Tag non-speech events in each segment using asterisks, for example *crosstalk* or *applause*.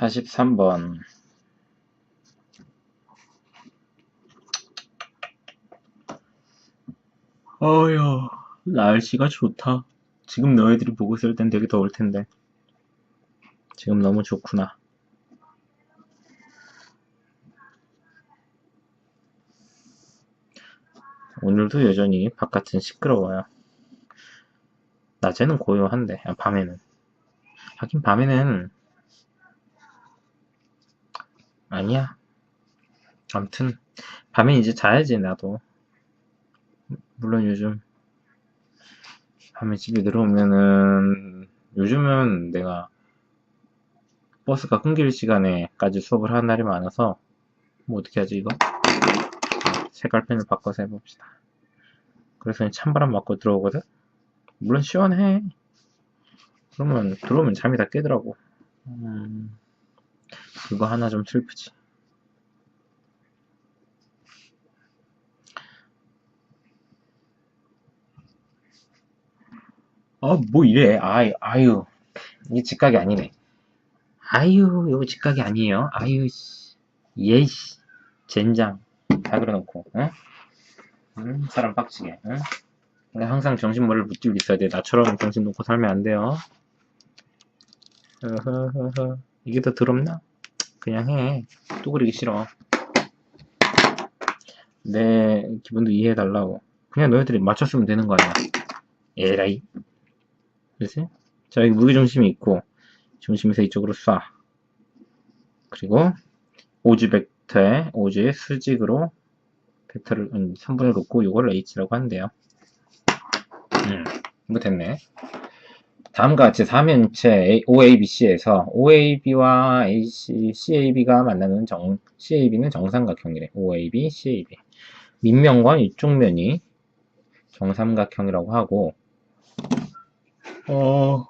43번. 어휴 날씨가 좋다. 지금 너희들이 보고 있을 땐 되게 더울 텐데. 지금 너무 좋구나. 오늘도 여전히 바깥은 시끄러워요. 낮에는 고요한데 아, 밤에는. 하긴 밤에는 아니야. 아무튼 밤에 이제 자야지 나도. 물론 요즘 밤에 집에 들어오면은 요즘은 내가 버스가 끊길 시간에까지 수업을 하는 날이 많아서 뭐 어떻게 하지 이거? 색깔펜을 바꿔서 해봅시다. 그래서 찬바람 맞고 들어오거든? 물론 시원해. 그러면 들어오면 잠이 다 깨더라고. 음... 그거 하나 좀 슬프지. 어, 뭐 이래. 아유, 아유. 이게 직각이 아니네. 아유, 이거 직각이 아니에요. 아유, 씨. 예 씨. 젠장. 다 그려놓고, 응? 응? 사람 빡치게, 응? 항상 정신머리를 붙들고 있어야 돼. 나처럼 정신 놓고 살면 안 돼요. 어허허허. 이게 더 더럽나? 그냥 해. 또 그리기 싫어. 내 기분도 이해해달라고. 그냥 너희들이 맞췄으면 되는 거 아니야. 에라이. 그렇지? 자, 여기 무게중심이 있고, 중심에서 이쪽으로 쏴. 그리고, 오지 벡터에, 오지의 수직으로 벡터를, 음, 3분을 긋고, 이걸 H라고 한대요. 음, 뭐 됐네. 다음과 같이 3면체 OABC에서 OAB와 AC, CAB가 만나는 정, CAB는 정삼각형이래. OAB, CAB. 밑면과 이쪽 면이 정삼각형이라고 하고, 어,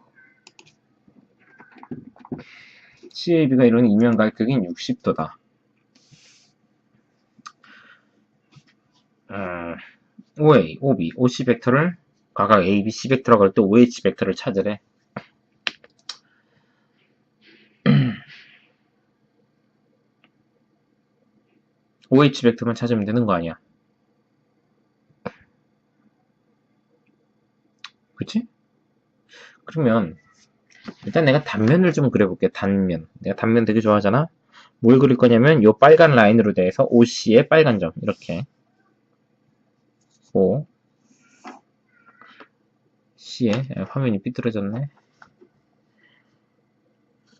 CAB가 이루는 이면각의 극인 60도다. 음, OA, OB, OC 벡터를 각각 A, B, C 벡터라고 할 때 OH 벡터를 찾으래. *clears throat* OH 벡터만 찾으면 되는 거 아니야. 그치? 그러면 일단 내가 단면을 좀 그려볼게. 단면. 내가 단면 되게 좋아하잖아. 뭘 그릴 거냐면 요 빨간 라인으로 돼서 OC의 빨간 점 이렇게 O C에 화면이 삐뚤어졌네.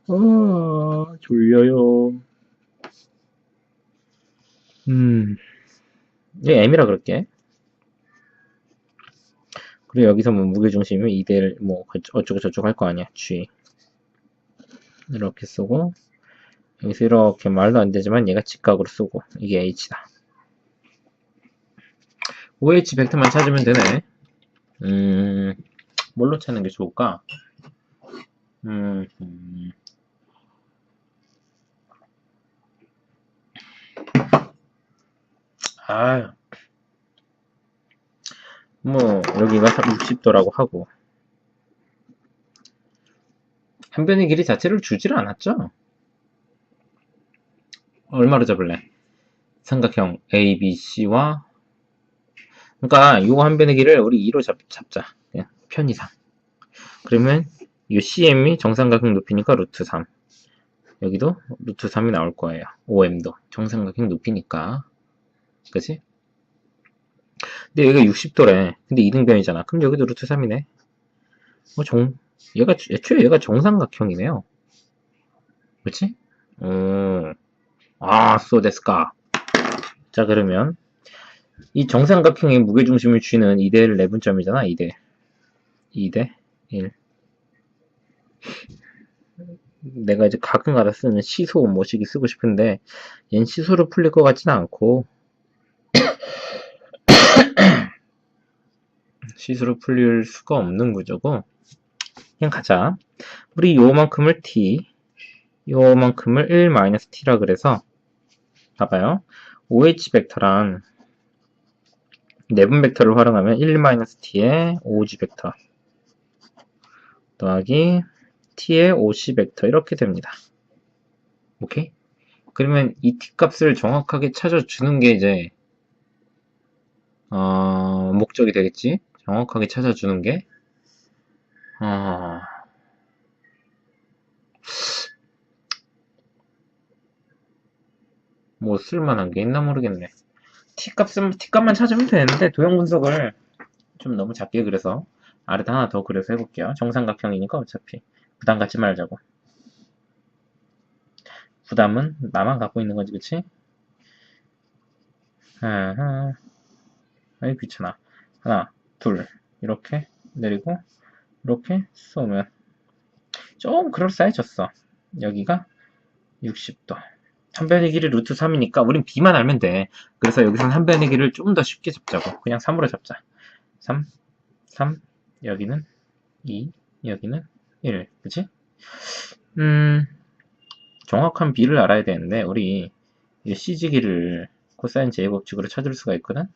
아, 졸려요. 음, 얘 M이라 그럴게. 그리고 여기서 뭐 무게중심이 이대를 뭐 어쩌고 저쩌고 할 거 아니야. G. 이렇게 쓰고 여기서 이렇게 말도 안 되지만 얘가 직각으로 쓰고 이게 H다. OH 벡터만 찾으면 되네. 음, 뭘로 찾는 게 좋을까? 음, 음. 아, 뭐 여기가 60도라고 하고 한 변의 길이 자체를 주질 않았죠? 얼마로 잡을래? 삼각형 ABC와 그러니까 이거 한 변의 길을 우리 2로 잡, 잡자. 그냥 편의상. 그러면 이 CM이 정삼각형 높이니까 루트 3. 여기도 루트 3이 나올 거예요. OM도 정삼각형 높이니까. 그치? 근데 여기가 60도래. 근데 이등변이잖아. 그럼 여기도 루트 3이네. 뭐 정, 얘가, 애초에 얘가 정삼각형이네요. 그치? 음, 아, 소데스까. 자, 그러면 이 정삼각형의 무게중심을 쥐는 2대1 내분점이잖아 2대 2대 1 내가 이제 가끔가다 쓰는 시소 모시기 쓰고 싶은데 얜 시소로 풀릴 것 같지는 않고 *coughs* 시소로 풀릴 수가 없는 구조고 그냥 가자. 우리 요만큼을 t 요만큼을 1-t라 그래서 봐봐요. OH 벡터랑 내분 벡터를 활용하면 1-t의 OG 벡터 더하기 t의 OC 벡터 이렇게 됩니다. 오케이? 그러면 이 t값을 정확하게 찾아주는 게 이제 어, 목적이 되겠지? 정확하게 찾아주는 게 어, 뭐 쓸만한 게 있나 모르겠네. t값은 t값만 찾으면 되는데 도형 분석을 좀 너무 작게 그려서 아래다 하나 더 그려서 해볼게요. 정삼각형이니까 어차피 부담 갖지 말자고. 부담은 나만 갖고 있는 거지, 그치? 아하. 아이, 귀찮아. 하나, 둘, 이렇게 내리고, 이렇게 쏘면 좀 그럴싸해졌어. 여기가 60도. 한 변의 길이 루트 3이니까 우린 b만 알면 돼. 그래서 여기서는 한 변의 길을 좀 더 쉽게 잡자고. 그냥 3으로 잡자. 3, 3, 여기는 2, 여기는 1. 그치? 음, 정확한 b를 알아야 되는데, 우리 이 cg 길을 코사인 제곱식으로 찾을 수가 있거든?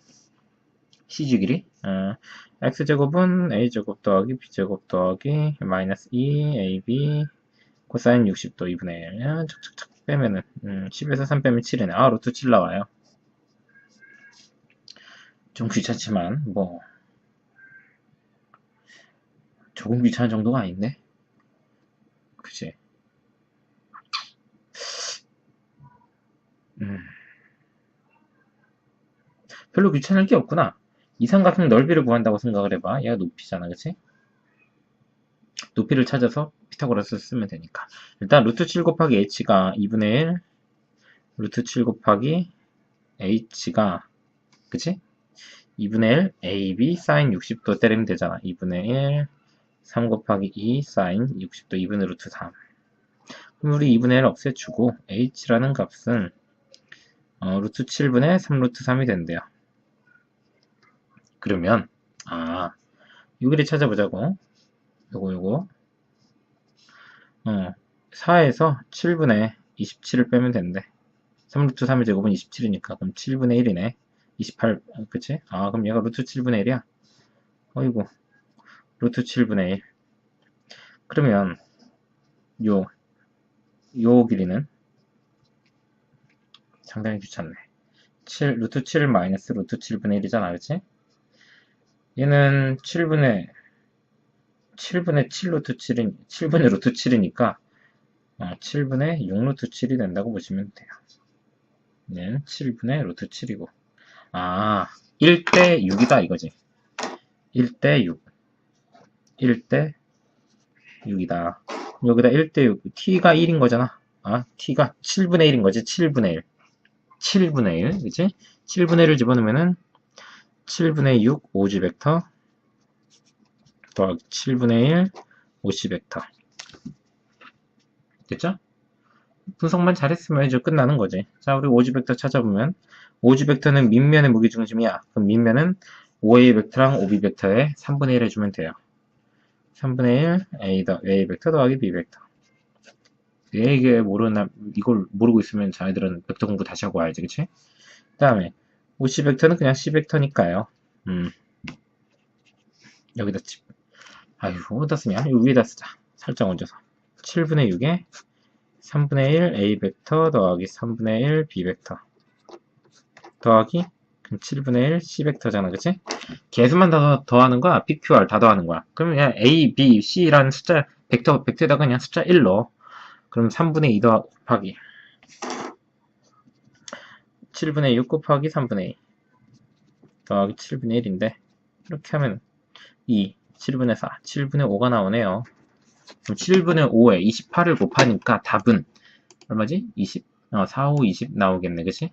길이. 어, x제곱은 a제곱 더하기 b제곱 더하기 마이너스 2 ab 코사인 60도 2분의 1. 착착착 빼면은, 음, 10에서 3 빼면 7이네. 아, 루트 7 나와요. 좀 귀찮지만, 뭐, 조금 귀찮은 정도가 아닌데? 그치? 음. 별로 귀찮을 게 없구나. 이 삼각형 넓이를 구한다고 생각을 해봐. 얘가 높이잖아, 그치? 높이를 찾아서 피타고라스 쓰면 되니까. 일단 루트 7 곱하기 h가 2분의 1, 루트 7 곱하기 h가, 그치? 2분의 1 ab 사인 60도 때리면 되잖아. 2분의 1 3 곱하기 2 사인 60도 2분의 루트 3 그럼 우리 2분의 1 없애주고 h라는 값은 어, 루트 7분의 3 루트 3이 된대요. 그러면 아 요기를 찾아보자고. 요거 요거. 어 4에서 7분의 27을 빼면 된대. 3루트 3의 제곱은 27이니까 그럼 7분의 1이네. 28 그치? 아 그럼 얘가 루트 7분의 1이야? 어이구 루트 7분의 1 그러면 요, 요 길이는 상당히 귀찮네. 7, 루트 7 마이너스 루트 7분의 1이잖아 그치? 얘는 7분의 7분의 7 루트 7인 7분의 루트 7이니까 어, 7분의 6 루트 7이 된다고 보시면 돼요. 얘는 7분의 루트 7이고. 아 1대 6이다 이거지. 1대 6 1대 6이다. 여기다 1대 6. t가 1인 거잖아. 아, t가 7분의 1인 거지. 7분의 1. 7분의 1. 그치? 7분의 1을 집어넣으면은 7분의 6 오지 벡터 더하기 7분의 1 오시 벡터. 됐죠? 분석만 잘했으면 이제 끝나는 거지. 자, 우리 오지 벡터 찾아보면 오지 벡터는 밑면의 무게중심이야. 그럼 밑면은 5a 벡터랑 5b 벡터에 3분의 1 해주면 돼요. 3분의 1 A, 더, A 벡터 더하기 B 벡터. 이게 모르나, 이걸 모르고 있으면 자네들은 벡터 공부 다시 하고 와야지, 그치? 그 다음에, OC 벡터는 그냥 C 벡터니까요. 음. 여기다 집. 아유, 어디다 쓰냐? 이 위에다 쓰자. 살짝 얹어서. 7분의 6에 3분의 1 A 벡터 더하기 3분의 1 B 벡터. 더하기 7분의 1 C 벡터잖아, 그치? 개수만 더 더하는 거야, PQR 다 더하는 거야. 그러면 그냥 A, B, C라는 숫자, 벡터, 벡터에다가 그냥 숫자 1 넣어. 그럼 3분의 2 더하기 7분의 6 곱하기 3분의 2 더하기 7분의 1인데 이렇게 하면 2, 7분의 4, 7분의 5가 나오네요. 그럼 7분의 5에 28을 곱하니까 답은 얼마지? 20? 어, 4, 5, 20 나오겠네, 그치?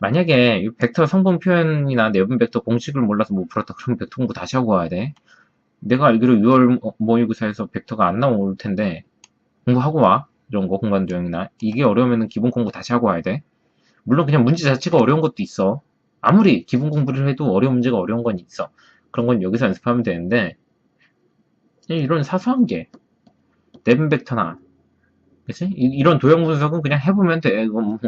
만약에 이 벡터 성분 표현이나 내분 벡터 공식을 몰라서 못 풀었다 그러면 벡터 공부 다시 하고 와야 돼. 내가 알기로 6월 모의고사에서 벡터가 안 나올 텐데 공부하고 와. 이런 거 공간 도형이나 이게 어려우면 기본 공부 다시 하고 와야 돼. 물론 그냥 문제 자체가 어려운 것도 있어. 아무리 기본 공부를 해도 어려운 문제가 어려운 건 있어. 그런 건 여기서 연습하면 되는데 이런 사소한 게 내분 벡터나 그치? 이, 런 도형 분석은 그냥 해보면 돼. 이거 뭐,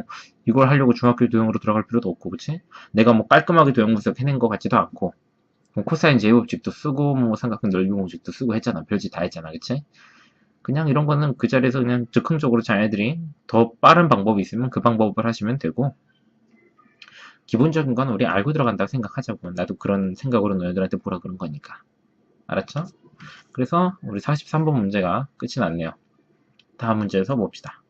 이걸 하려고 중학교 도형으로 들어갈 필요도 없고, 그치? 내가 뭐 깔끔하게 도형 분석 해낸 것 같지도 않고, 뭐 코사인 제곱식도 쓰고, 뭐 삼각형 넓이 공식도 쓰고 했잖아. 별짓 다 했잖아, 그치? 그냥 이런 거는 그 자리에서 그냥 즉흥적으로 자녀들이 더 빠른 방법이 있으면 그 방법을 하시면 되고 기본적인 건 우리 알고 들어간다고 생각하자고 나도 그런 생각으로 너희들한테 보라 그런 거니까 알았죠? 그래서 우리 43번 문제가 끝이 났네요 다음 문제에서 봅시다